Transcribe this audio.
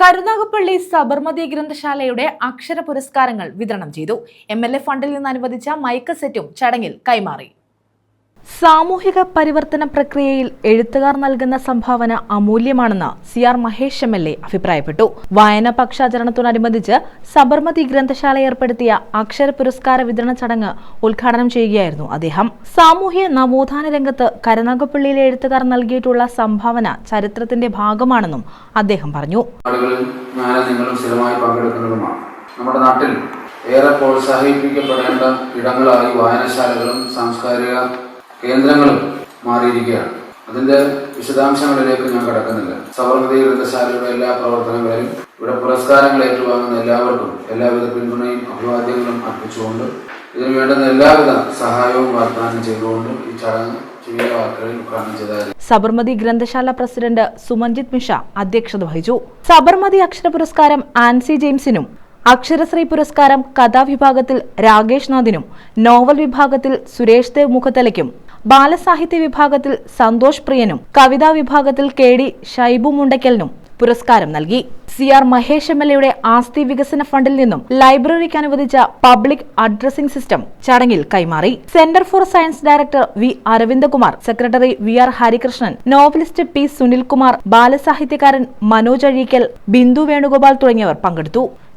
കരുനാഗപ്പള്ളി സബർമതി ഗ്രന്ഥശാലയുടെ അക്ഷര പുരസ്കാരങ്ങൾ വിതരണം ചെയ്തു. എം ഫണ്ടിൽ നിന്ന് അനുവദിച്ച മൈക്ക് സെറ്റും ചടങ്ങിൽ കൈമാറി. സാമൂഹിക പരിവർത്തന പ്രക്രിയയിൽ എഴുത്തുകാർ നൽകുന്ന സംഭാവന അമൂല്യമാണെന്ന് C R Mahesh M L A അഭിപ്രായപ്പെട്ടു. വായന പക്ഷാചരണത്തോടനുബന്ധിച്ച് സബർമതി ഗ്രന്ഥശാല ഏർപ്പെടുത്തിയ അക്ഷര പുരസ്കാര വിതരണ ചടങ്ങ് ഉദ്ഘാടനം ചെയ്യുകയായിരുന്നു അദ്ദേഹം. സാമൂഹ്യ നവോത്ഥാന രംഗത്ത് കരുനാഗപ്പള്ളിയിലെ എഴുത്തുകാർ നൽകിയിട്ടുള്ള സംഭാവന ചരിത്രത്തിന്റെ ഭാഗമാണെന്നും അദ്ദേഹം പറഞ്ഞു. നമ്മുടെ നാട്ടിൽ ഏറെ പ്രോത്സാഹിപ്പിക്കപ്പെടേണ്ട ഇടങ്ങളായി വായനശാലകളും സാംസ്കാരിക കേന്ദ്രങ്ങളും മാറിയിരിക്കുകയാണ്. അതിന്റെ വിശദാംശങ്ങളിലേക്ക് ഞാൻ കടക്കുന്നില്ല. സബർമതി ഗ്രന്ഥശാലയുടെ എല്ലാ പ്രവർത്തനങ്ങളിലും ഇവിടെ പുരസ്കാരങ്ങൾ ഏറ്റുവാങ്ങുന്ന എല്ലാവർക്കും എല്ലാവിധ പിന്തുണയും അഭിവാദ്യങ്ങളും അർപ്പിച്ചുകൊണ്ട് ഇതിനു വേണ്ടുന്ന എല്ലാവിധ സഹായവും വാഗ്ദാനം ചെയ്തുകൊണ്ട് ഈ ചടങ്ങ് സബർമതി ഗ്രന്ഥശാല പ്രസിഡന്റ് സുമഞ്ജിത് മിഷ അധ്യക്ഷത വഹിച്ചു. സബർമതി അക്ഷര പുരസ്കാരം ആൻസി ജെയിംസിനും അക്ഷരശ്രീ പുരസ്കാരം കഥാവിഭാഗത്തിൽ രാകേഷ് നാഥിനും നോവൽ വിഭാഗത്തിൽ സുരേഷ് ദേവ് മുഖത്തലയ്ക്കും ബാലസാഹിത്യ വിഭാഗത്തിൽ സന്തോഷ് പ്രിയനും കവിതാ വിഭാഗത്തിൽ കെ ഡി ഷൈബു മുണ്ടയ്ക്കലിനും പുരസ്കാരം നൽകി. C R Mahesh M L എയുടെ ആസ്തി വികസന ഫണ്ടിൽ നിന്നും ലൈബ്രറിക്ക് അനുവദിച്ച പബ്ലിക് അഡ്രസ്സിംഗ് സിസ്റ്റം ചടങ്ങിൽ കൈമാറി. Centre for science director V Aravindakumar secretary V R Harikrishnan novelist P Sunilkumar ബാലസാഹിത്യകാരൻ Manoj Azhikkal Bindu Venugopal തുടങ്ങിയവർ പങ്കെടുത്തു.